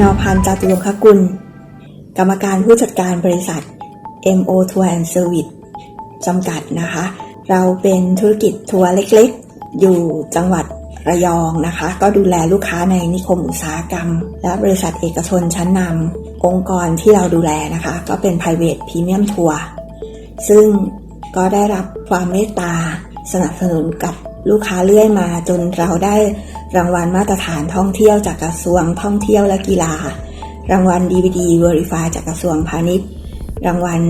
นอพันธ์จาตุรงคกุล กรรมการผู้จัดการบริษัท MO Tour and Service จำกัดนะคะ เราเป็นธุรกิจทัวร์เล็กๆ อยู่จังหวัดระยองนะคะ ก็ดูแลลูกค้าในนิคมอุตสาหกรรม และบริษัทเอกชนชั้นนำองค์กรที่เราดูแลนะคะ ก็เป็น private premium tour ซึ่งก็ได้รับความเมตตาสนับสนุนกับลูกค้าเรื่อยมาจนเราได้ รางวัลมาตรฐานท่องเที่ยวจากกระทรวงท่องเที่ยวและกีฬา รางวัล DVD Verify จากกระทรวงพาณิชย์ รางวัล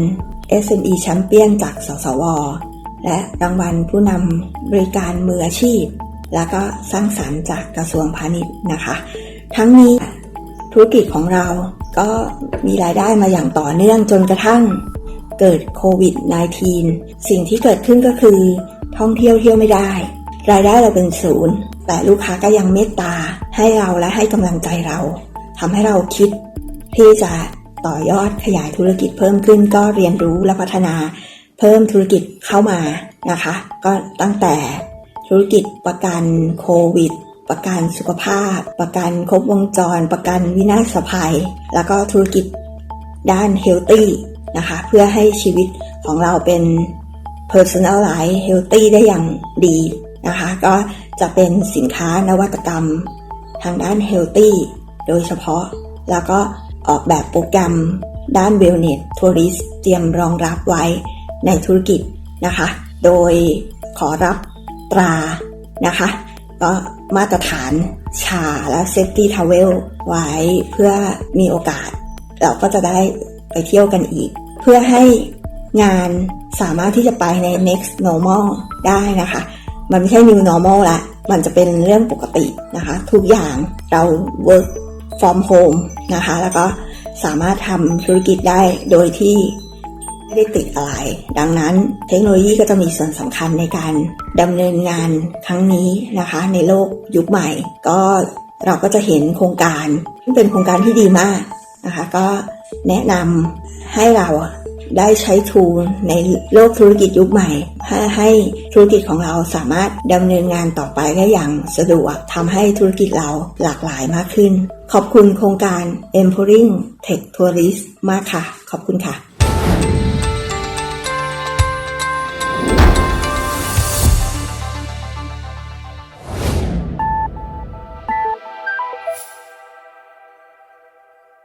SME Champion จากสสว และรางวัลผู้นำบริการมืออาชีพ แล้วก็สร้างสรรค์จากกระทรวงพาณิชย์นะคะ ทั้งนี้ธุรกิจของเราก็มีรายได้มาอย่างต่อเนื่องจนกระทั่งเกิดโควิด -19 สิ่งที่เกิดขึ้นก็คือ ท่องเที่ยวเที่ยวไม่ได้ รายได้เราเป็นศูนย์ แต่ลูกค้าก็ยังเมตตาให้เราและให้กำลังใจเราทำให้เราคิดที่จะต่อยอดขยายธุรกิจเพิ่มขึ้น ก็เรียนรู้และพัฒนาเพิ่มธุรกิจเข้ามานะคะ ก็ตั้งแต่ธุรกิจประกันโควิด ประกันสุขภาพ ประกันครบวงจร ประกันวินาศภัย แล้วก็ธุรกิจด้านเฮลตี้นะคะ เพื่อให้ชีวิตของเราเป็น personal life healthy ได้อย่างดีนะคะ ก็ จะเป็นสินค้านวัตกรรม ทางด้าน healthy โดยเฉพาะ แล้วก็ออกแบบโปรแกรม ด้าน wellness tourist เตรียมรองรับไว้ในธุรกิจนะคะ โดยขอรับตรานะคะ ก็มาตรฐานชาและ safety travel ไว้เพื่อมีโอกาส เราก็จะได้ไปเที่ยวกันอีก เพื่อให้งานสามารถที่จะไปใน next normal ได้นะคะ มันไม่ใช่ new normal ละ มันจะเป็นเรื่องปกตินะคะ ทุกอย่างเรา work from home นะคะ แล้วก็สามารถทำธุรกิจได้โดยที่ไม่ได้ติดอะไร ดังนั้นเทคโนโลยีก็จะมีส่วนสำคัญในการดำเนินงานครั้งนี้นะคะ ในโลกยุคใหม่ ก็เราก็จะเห็นโครงการที่เป็นโครงการที่ดีมากนะคะ ก็แนะนำให้เรา ได้ใช้ทูลในโลกธุรกิจยุคใหม่ให้ให้ธุรกิจของเราสามารถดำเนินงานต่อไปได้อย่างสะดวกทำให้ธุรกิจเราหลากหลายมากขึ้น ขอบคุณโครงการ Empowering Tech Tourist มากค่ะ ขอบคุณค่ะ